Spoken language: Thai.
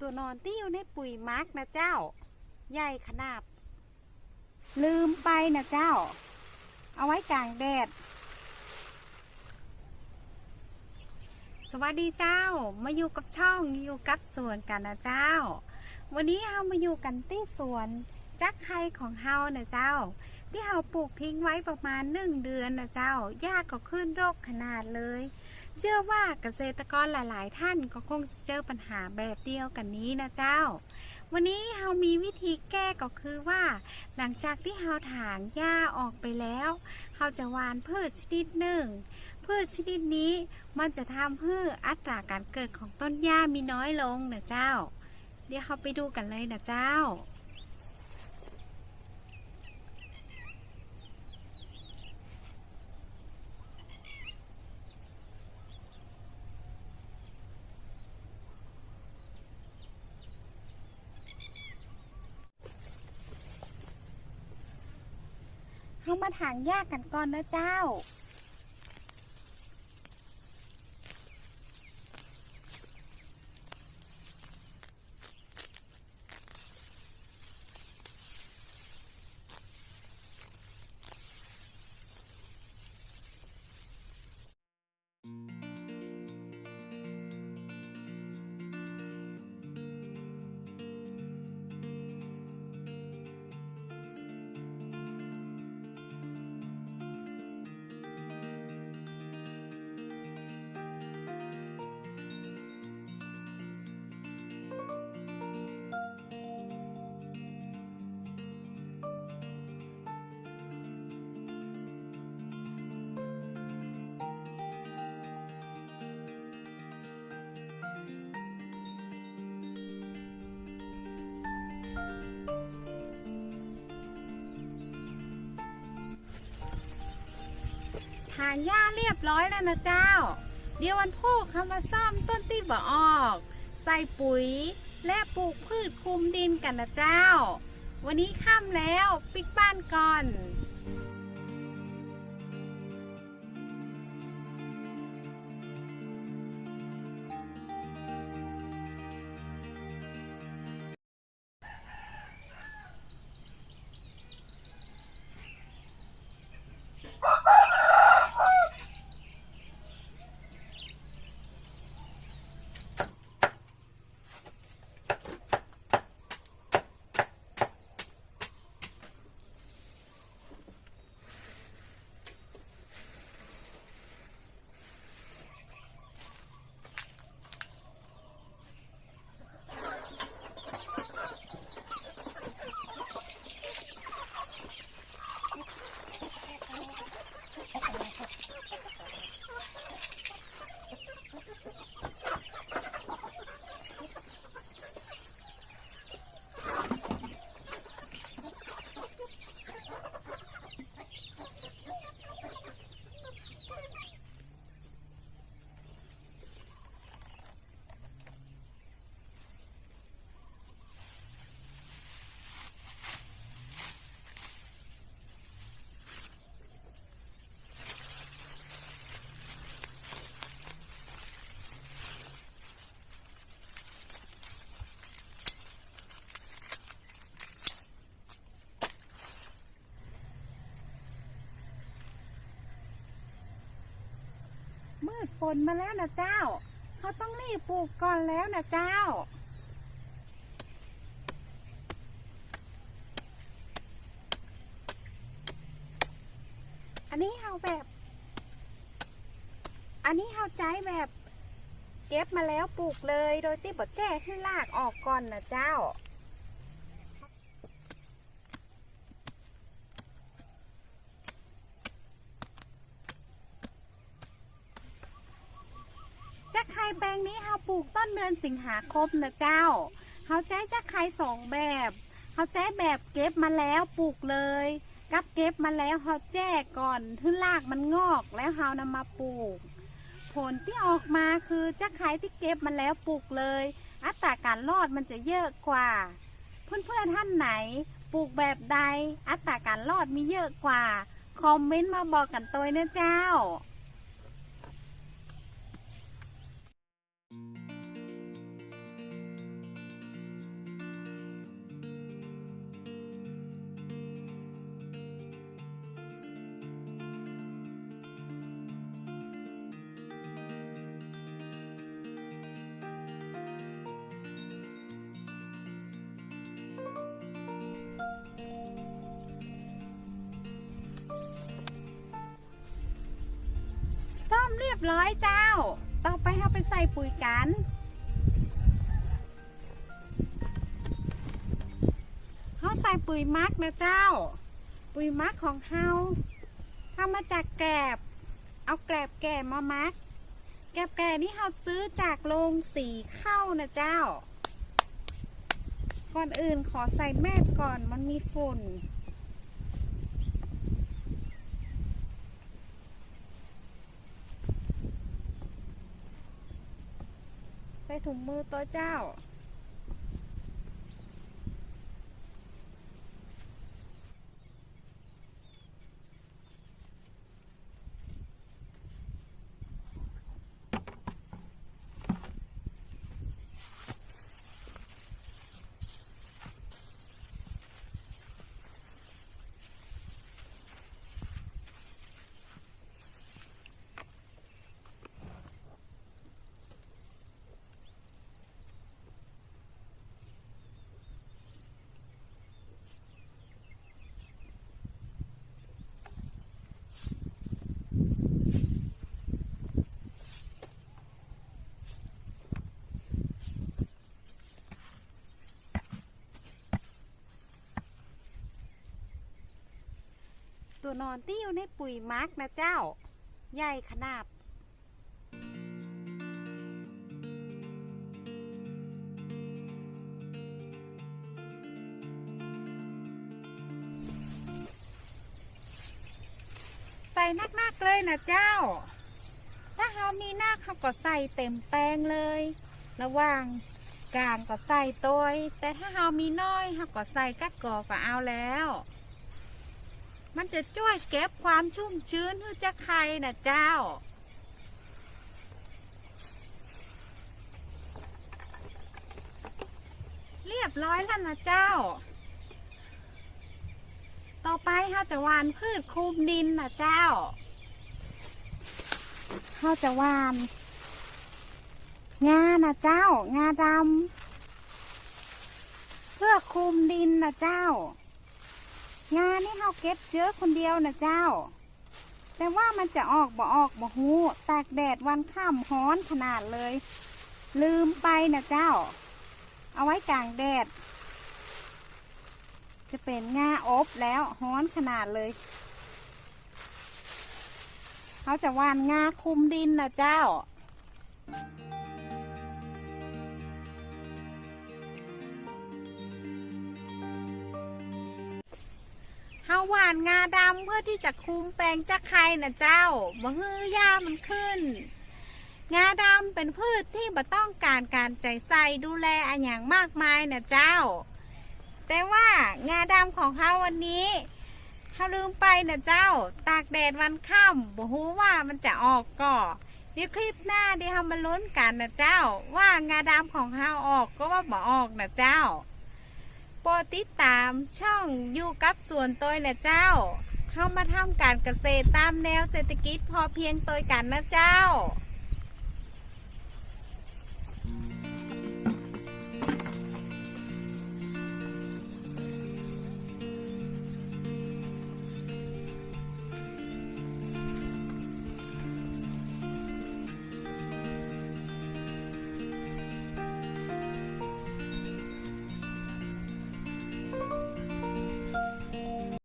ตัวนอนที่อยู่ในปุ๋ยมาร์กนะเจ้า ใหญ่ขนาด ลืมไปนะเจ้า เอาไว้กลางแดด สวัสดีเจ้า มาอยู่กับช่องอยู่กับสวนกันนะเจ้า วันนี้เรามาอยู่กันที่สวนจักไคของเฮานะเจ้า ที่เฮาปลูกทิ้งไว้ประมาณหนึ่งเดือนนะเจ้าหญ้าก็ขึ้นโรคขนาดเลย เชื่อว่าเกษตรกรหลาย ๆ ท่านก็คงจะเจอปัญหาแบบเดียวกันนี้นะเจ้า วันนี้เฮามีวิธีแก้ก็คือว่า หลังจากที่เฮาถางหญ้าออกไปแล้วเฮาจะหวานพืชชนิดหนึ่ง พืชชนิดนี้มันจะทำให้อัตราการเกิดของต้นหญ้ามีน้อยลงนะเจ้า เดี๋ยวเราไปดูกันเลยนะเจ้า เฮามาถางหญ้ากันก่อนนะเจ้า ถางหญ้าเรียบร้อยแล้วนะเจ้า เดี๋ยววันพุธเขามาซ่อมต้นที่บ่ออก ใส่ปุ๋ยและปลูกพืชคลุมดินกันนะเจ้า วันนี้ค่ำแล้ว ปิกบ้านก่อน ฝนมาแล้วนะเจ้า เขาต้องรีบปลูกก่อนแล้วนะเจ้า อันนี้เฮาแบบ อันนี้เฮาใจแบบเก็บมาแล้วปลูกเลย โดยที่บดแจ้ให้ลากออกก่อนนะเจ้า ไข่แปลงนี้เราปลูกต้นเดือนสิงหาคมนะเจ้าเขาใช้จักไข่สองแบบเขาใช้แบบเก็บมาแล้วปลูกเลย กับเก็บมาแล้วเขาแจ้ก่อนที่รากมันงอกแล้วเขานำมาปลูก ผลที่ออกมาคือจักไข่ที่เก็บมาแล้วปลูกเลย อัตราการรอดมันจะเยอะกว่า เพื่อนๆท่านไหนปลูกแบบใด อัตราการรอดมีเยอะกว่า คอมเมนต์มาบอกกันตัวนะเจ้า บร้อยเจ้า ต่อไปเราไปใส่ปุ๋ยกันเขาใส่ปุ๋ยมักนะเจ้า ปุ๋ยมักของเฮาทำมาจากแกลบ เอาแกลบแก่มามัก แกลบแก่นี่เราซื้อจากโรงสีเข้านะเจ้า ก่อนอื่นขอใส่แม่ก่อนมันมีฝุ่น ถุงมือตัวเจ้า ตัวนอนที่อยู่ในปุ๋ยมักนะเจ้า ใหญ่ขนาดใส่นักๆเลยนะเจ้า ถ้าเรามีหน้าเขาก็ใส่เต็มแปลงเลย ระว่างกลางก็ใส่ตัวแต่ถ้าเรามีน้อยเราก็ใส่กัดกอก็เอาแล้ว มันจะช่วยเก็บความชุ่มชื้นให้จะไข่นะเจ้า เรียบร้อยแล้วนะเจ้า ต่อไปเราจะหวานพืชคลุมดินนะเจ้าเราจะหวานงานะเจ้า งาดำเพื่อคลุมดินนะเจ้า งานนี่เราเก็บเชื้อคนเดียวนะเจ้า แต่ว่ามันจะออกบ่ออกบ่หูตากแดดวันค่ำฮ้อนขนาดเลย ลืมไปนะเจ้า เอาไว้กลางแดด จะเป็นงาอบแล้วฮ้อนขนาดเลยเขาจะวานงาคุมดินนะเจ้า เฮาหวานงาดำเพื่อที่จะคุมแปลงจักไข่นะเจ้าบ่ฮื้อยามันขึ้น งาดำเป็นพืชที่บ่ต้องการการใจใส่ดูแลอะหย่างมากมายนะเจ้า แต่ว่างาดำของเฮาวันนี้เฮาลืมไปนะเจ้า ตากแดดวันค่ำบ่ฮู้ว่ามันจะออกก่อเดี๋ยวคลิปหน้าเดี๋ยวเฮามาลุ้นกันนะเจ้า ว่างาดำของเฮาออกก็ว่าบ่ออกนะเจ้า โปรดติดตามช่องอยู่กับสวนตัวนะเจ้า เข้ามาทำการเกษตรตามแนวเศรษฐกิจพอเพียงตัวกันนะเจ้า